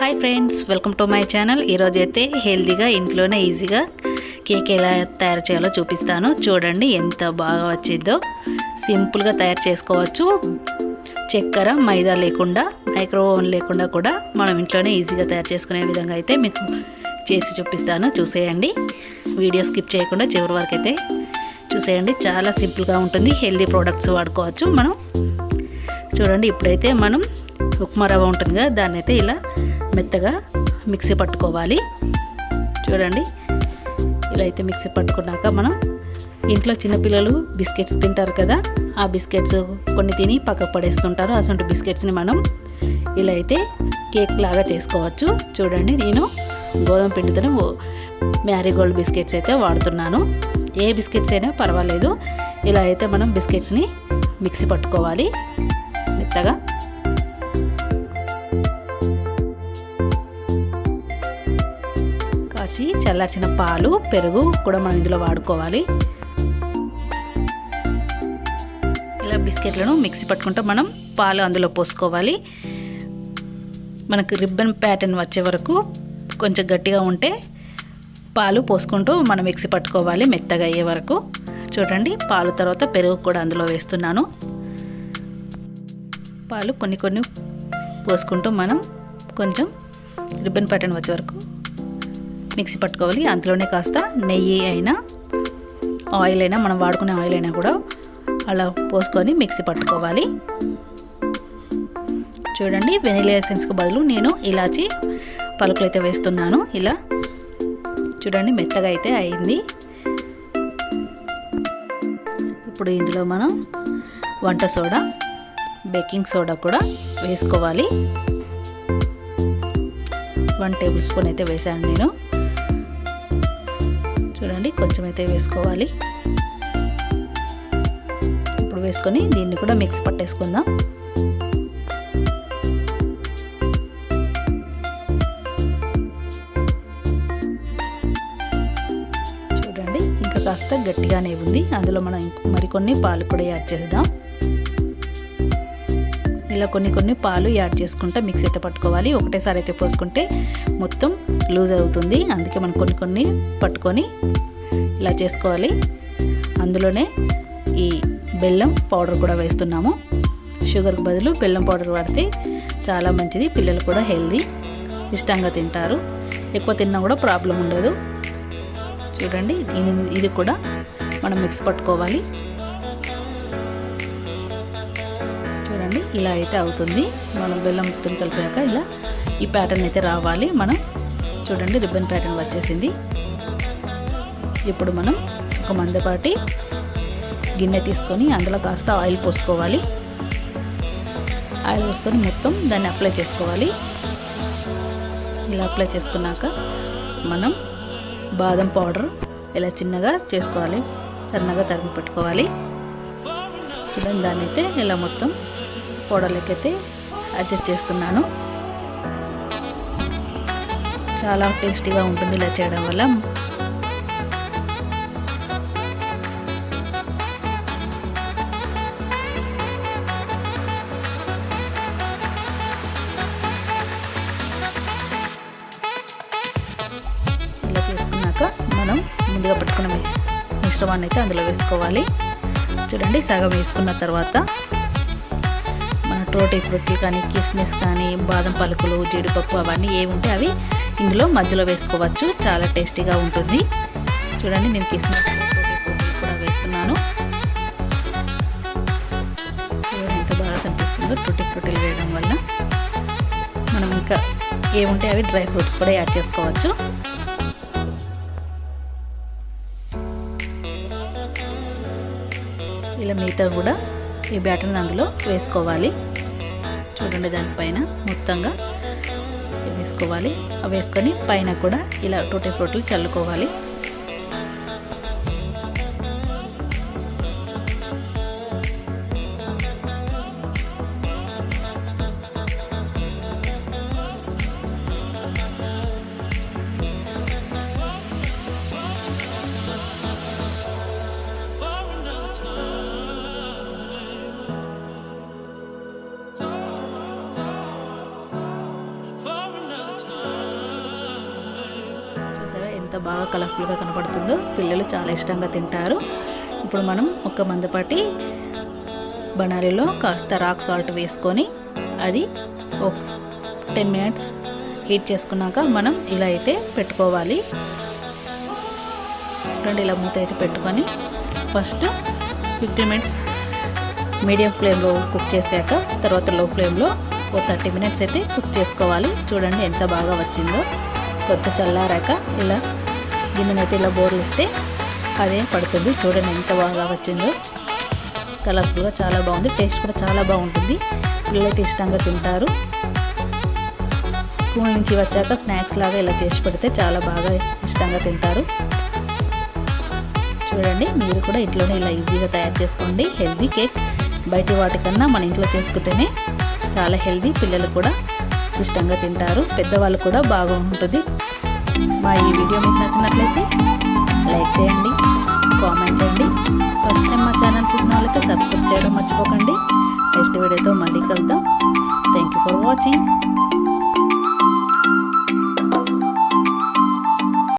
Hi friends welcome to my channel ఈరోజు అయితే హెల్దీగా ఇంట్లోనే ఈజీగా కేక్ ఎలా తయారు చేయాలో చూపిస్తాను. చూడండి ఎంత బాగా వచ్చిందో. సింపుల్గా తయారు చేసుకోవచ్చు. చక్కెర మైదా లేకుండా మైక్రో ఓవెన్ లేకుండా కూడా మనం ఇంట్లోనే ఈజీగా తయారు చేసుకునే విధంగా అయితే మీకు చేసి చూపిస్తాను. చూసేయండి. వీడియో స్కిప్ చేయకుండా చివరి వరకు అయితే చూసేయండి. చాలా సింపుల్గా ఉంటుంది. హెల్దీ ప్రోడక్ట్స్ వాడుకోవచ్చు మనం. చూడండి ఇప్పుడైతే మనం ఉప్మా రవ్వ ఉంటుంది కదా దాన్ని అయితే ఇలా మెత్తగా మిక్సీ పట్టుకోవాలి. చూడండి ఇలా అయితే మిక్సీ పట్టుకున్నాక మనం ఇంట్లో చిన్నపిల్లలు బిస్కెట్స్ తింటారు కదా ఆ బిస్కెట్స్ కొన్ని తిని పక్కకు పడేస్తుంటారు. అటువంటి బిస్కెట్స్ని మనం ఇలా అయితే కేక్ లాగా చేసుకోవచ్చు. చూడండి నేను గోధుమ పిండితోనే మ్యారీగోల్డ్ బిస్కెట్స్ అయితే వాడుతున్నాను. ఏ బిస్కెట్స్ అయినా పర్వాలేదు. ఇలా అయితే మనం బిస్కెట్స్ని మిక్సీ పట్టుకోవాలి. మెత్తగా నుంచి చల్లార్చిన పాలు పెరుగు కూడా మనం ఇందులో వాడుకోవాలి. ఇలా బిస్కెట్లను మిక్సీ పట్టుకుంటూ మనం పాలు అందులో పోసుకోవాలి. మనకు రిబ్బన్ ప్యాటర్న్ వచ్చే వరకు కొంచెం గట్టిగా ఉంటే పాలు పోసుకుంటూ మనం మిక్సీ పట్టుకోవాలి మెత్తగా అయ్యే వరకు. చూడండి పాలు తర్వాత పెరుగు కూడా అందులో వేస్తున్నాను. పాలు కొన్ని కొన్ని పోసుకుంటూ మనం కొంచెం రిబ్బన్ ప్యాటర్న్ వచ్చే వరకు మిక్సీ పట్టుకోవాలి. అందులోనే కాస్త నెయ్యి అయినా ఆయిల్ అయినా మనం వాడుకునే ఆయిల్ అయినా కూడా అలా పోసుకొని మిక్సీ పట్టుకోవాలి. చూడండి వెనిలా ఎసెన్స్కి బదులు నేను ఇలాచి పలుకులు అయితే వేస్తున్నాను. ఇలా చూడండి మెత్తగా అయితే అయింది. ఇప్పుడు ఇందులో మనం వంట సోడా బేకింగ్ సోడా కూడా వేసుకోవాలి. వన్ టేబుల్ స్పూన్ అయితే వేసాను నేను. చూడండి కొంచెం అయితే వేసుకోవాలి. ఇప్పుడు వేసుకొని దీన్ని కూడా మిక్స్ పట్టేసుకుందాం. చూడండి ఇంకా కాస్త గట్టిగానే ఉంది. అందులో మనం మరికొన్ని పాలు కూడా యాడ్ చేద్దాం. ఇలా కొన్ని కొన్ని పాలు యాడ్ చేసుకుంటా మిక్స్ అయితే పట్టుకోవాలి. ఒకటేసారి అయితే పోసుకుంటే మొత్తం లూజ్ అవుతుంది. అందుకే మనం కొన్ని కొన్ని పట్టుకొని ఇలా చేసుకోవాలి. అందులోనే ఈ బెల్లం పౌడర్ కూడా వేస్తున్నాము. షుగర్కి బదులు బెల్లం పౌడర్ వాడితే చాలా మంచిది. పిల్లలు కూడా హెల్దీ ఇష్టంగా తింటారు. ఎక్కువ తిన్నా కూడా ప్రాబ్లం ఉండదు. చూడండి ఇది కూడా మనం మిక్స్ పట్టుకోవాలి. ఇలా అయితే అవుతుంది. మనం బెల్లం మొత్తం కలిపాక ఇలా ఈ ప్యాటర్న్ అయితే రావాలి. మనం చూడండి రిబ్బన్ ప్యాటర్న్ వచ్చేసింది. ఇప్పుడు మనం ఒక మందపాటి గిన్నె తీసుకొని అందులో కాస్త ఆయిల్ పోసుకోవాలి. ఆయిల్ పోసుకొని మొత్తం దాన్ని అప్లై చేసుకోవాలి. ఇలా అప్లై చేసుకున్నాక మనం బాదం పౌడర్ ఇలా చిన్నగా చేసుకోవాలి. సన్నగా తరిమి పెట్టుకోవాలి. దాన్ని అయితే ఇలా మొత్తం పౌడర్లకైతే అడ్జస్ట్ చేస్తున్నాను. చాలా టేస్టీగా ఉంటుంది ఇలా చేయడం వల్ల. ఇలా చేసుకున్నాక మనం ముందుగా పట్టుకున్న మిశ్రమాన్ని అయితే అందులో వేసుకోవాలి. చూడండి సగం వేసుకున్న తర్వాత రోటీ టోటీ కానీ కిస్మిస్ కానీ బాదం పలుకులు జీడిపప్పు అవన్నీ ఏమి ఉంటే అవి ఇందులో మధ్యలో వేసుకోవచ్చు. చాలా టేస్టీగా ఉంటుంది. చూడండి నేను కిస్మిస్ కూడా వేస్తున్నాను. ఎంత బాగా కనిపిస్తుందో టూటీ ఫ్రూటీలు వేయడం వల్ల. మనం ఇంకా ఏముంటే అవి డ్రై ఫ్రూట్స్ కూడా యాడ్ చేసుకోవచ్చు. ఇలా మిగతా కూడా ఈ బ్యాటర్ని అందులో వేసుకోవాలి. చూడండి దానిపైన మొత్తంగా వేసుకోవాలి. అవి వేసుకొని పైన కూడా ఇలా టూటీ ఫ్రూట్లు చల్లుకోవాలి. ఎంత బాగా కలర్ఫుల్గా కనపడుతుందో పిల్లలు చాలా ఇష్టంగా తింటారు. ఇప్పుడు మనం ఒక మందపాటి బనారీలో కాస్త రాక్ సాల్ట్ వేసుకొని అది ఒక టెన్ మినిట్స్ హీట్ చేసుకున్నాక మనం ఇలా అయితే పెట్టుకోవాలి. రెండు ఇలా మూత అయితే పెట్టుకొని ఫస్ట్ ఫిఫ్టీన్ మినిట్స్ మీడియం ఫ్లేమ్లో కుక్ చేశాక తర్వాత లో ఫ్లేమ్లో ఓ థర్టీ మినిట్స్ అయితే కుక్ చేసుకోవాలి. చూడండి ఎంత బాగా వచ్చిందో. కొత్త చల్లారాక ఇలా గిన్నెనైతే ఇలా బోర్లు ఇస్తే అదే పడుతుంది. చూడండి ఎంత బాగా వచ్చిందో. కలర్ఫుల్గా చాలా బాగుంది. టేస్ట్ కూడా చాలా బాగుంటుంది. పిల్లలైతే ఇష్టంగా తింటారు. స్కూల్ నుంచి వచ్చాక స్నాక్స్ లాగా ఇలా చేసి పెడితే చాలా బాగా ఇష్టంగా తింటారు. చూడండి మీరు కూడా ఇంట్లోనే ఇలా ఈజీగా తయారు చేసుకోండి. హెల్దీ కేక్ బయట వాటికన్నా మన ఇంట్లో చేసుకుంటేనే చాలా హెల్దీ. పిల్లలు కూడా ఇష్టంగా తింటారు. పెద్దవాళ్ళు కూడా బాగుంటుంది. మా ఈ వీడియో మీకు నచ్చినట్లయితే లైక్ చేయండి కామెంట్ చేయండి. ఫస్ట్ టైం మా ఛానల్ చూసిన వాళ్ళకి సబ్స్క్రైబ్ చేయడం మర్చిపోకండి. నెక్స్ట్ వీడియోతో మళ్ళీ కలుద్దాం. Thank you for watching